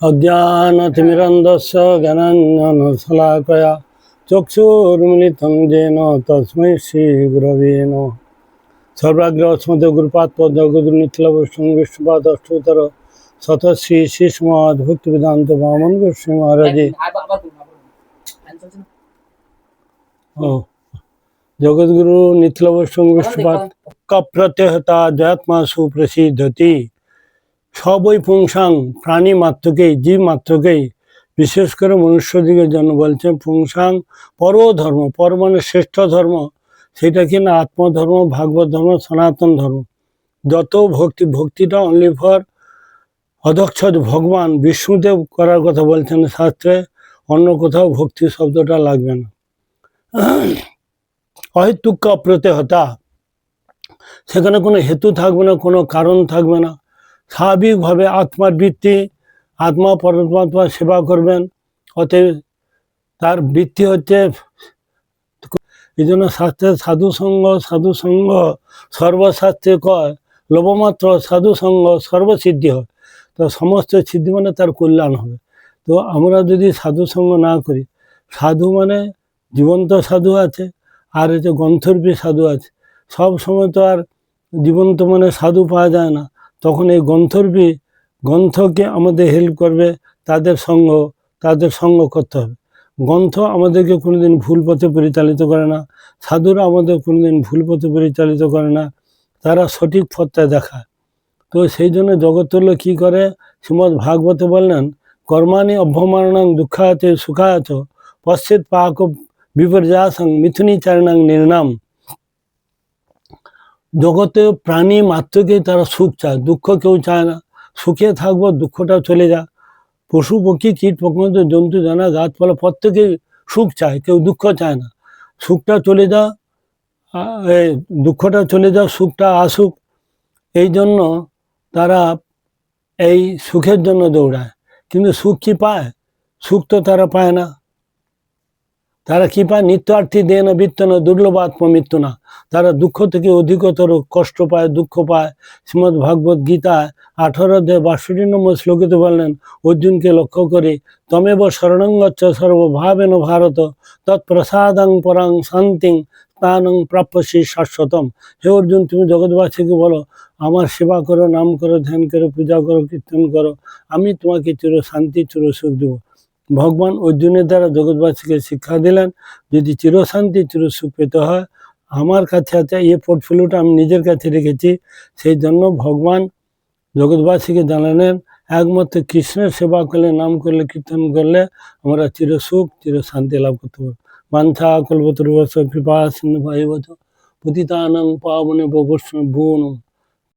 অজ্ঞানতিমিরন্দস্য জ্ঞানাঞ্জনশলাকয়া চক্ষুর্মিলিतं যেন তস্मै শ্রীগুরবে নমঃ সর্বাগ্রস্মতে গুরুপাত্পদ জগদুর নিত্যলবৈষ্ণব বিষ্ণুপাদ অষ্টোত্তর শত শ্রী শ্রী সমাজ ভক্তি বেদান্ত বামন গোস্বামী মহারাজে জগদ্গুরু নিত্যলবৈষ্ণব বিষ্ণুপাদ প্রত্যহতা জয়াত্মা সুপ্রসিদ্ধতি সবই পুংসাং, প্রাণী মাত্রকেই, জীব মাত্রকেই। বিশেষ করে মনুষ্যদিগের জন্য বলছেন, পুংসাং পরম ধর্ম পর মানে শ্রেষ্ঠ ধর্ম। সেটা কিনা আত্মধর্ম, ভাগবত ধর্ম, সনাতন ধর্ম? যত ভক্তি, ভক্তিটা অনলি ফর অদক্ষ ভগবান, বিষ্ণুদেব করার কথা বলছেন শাস্ত্রে, অন্য কোথাও ভক্তি শব্দটা লাগবে না। অহেতুক্য প্রত্যহতা সেখানে কোনো হেতু থাকবে না, কোনো কারণ থাকবে না। স্বাভাবিকভাবে আত্মার বৃত্তি আত্মা পরমাত্মা সেবা করবেন। অতএব তার বৃত্তি হচ্ছে এই জন্য শাস্ত্রে সাধু সঙ্গ সাধু সঙ্গ সর্বশাস্ত্রে কয়, লোভমাত্র সাধু সঙ্গ সর্বসিদ্ধি হয়। তো সমস্ত সিদ্ধি মানে তার কল্যাণ হবে। তো আমরা যদি সাধু সঙ্গ না করি, সাধু মানে জীবন্ত সাধু আছে, আর হচ্ছে গ্রন্থর্বী সাধু আছে, সব সময় তো আর জীবন্ত মানে সাধু পাওয়া যায় না। তখন এই গ্রন্থর্বী গ্রন্থকে আমাদের হেল্প করবে, তাদের সঙ্গ তাদের সঙ্গ করতে হবে। গ্রন্থ আমাদেরকে কোনোদিন ভুল পথে পরিচালিত করে না, সাধুরা আমাদের কোনোদিন ভুল পথে পরিচালিত করে না, তারা সঠিক পথটা দেখায়। তো সেই জন্য জগৎতুল্য কী করে? শ্রীমৎ ভাগবতে বললেন, কর্মাণি অভ্যমানাং দুঃখাতে সুখাচ পশ্চিৎ পাক বিপর্যাসং মিথুনি চারণাং নির্নাম জগতে প্রাণী মাত্রকেই তারা সুখ চায়, দুঃখ কেউ চায় না। সুখে থাকব দুঃখটা চলে যা। পশু, পক্ষী, কীট পতঙ্গ জন্তু জানা গাছপালা প্রত্যেকেই সুখ চায়, কেউ দুঃখ চায় না। সুখটা চলে যা দুঃখটা চলে যাও সুখটা আসুক। এই জন্য তারা এই সুখের জন্য দৌড়ায়। কিন্তু সুখ কি পায়? সুখ তো তারা পায় না। তারা কি পায় নিত্যার্থী দেয় না বৃত্ত না দুর্লভ আত্মমৃত্যু না তারা দুঃখ থেকে অধিকতর কষ্ট পায়, দুঃখ পায়। শ্রীমদ্ ভাগবত গীতায় আঠারো অধ্যায় বাষট্টি নম্বর শ্লোকিতে বললেন, অর্জুনকে লক্ষ্য করে তমেব শরণঙ্গচ্ছ সর্বভাবেন ভারত। তৎপ্রসাদাং পরাং শান্তিং স্থানং প্রাপ্যসী শাশ্বতম। হে অর্জুন, তুমি জগৎবাসীকে বলো, আমার সেবা করো, নাম করো, ধ্যান করো, পূজা করো, কীর্তন করো। আমি তোমাকে চির শান্তি, চির সুখ দেবো। ভগবান অর্জুনের দ্বারা জগৎবাসীকে শিক্ষা দিলেন, যদি চিরশান্তি চির সুখ পেতে হয়, আমার কাছে আছে, এই পোর্টফোলিওটা আমি নিজের কাছে রেখেছি। সেই জন্য ভগবান জগৎবাসীকে জানালেন, একমাত্র কৃষ্ণের সেবা করলে, নাম করলে, কীর্তন করলে আমরা চির সুখ চির লাভ করতে পারব। বাঞ্ছা কল্পতরুবশ কৃপা সিন্ধু ভাই পতিতানং পাবনে বৈষ্ণব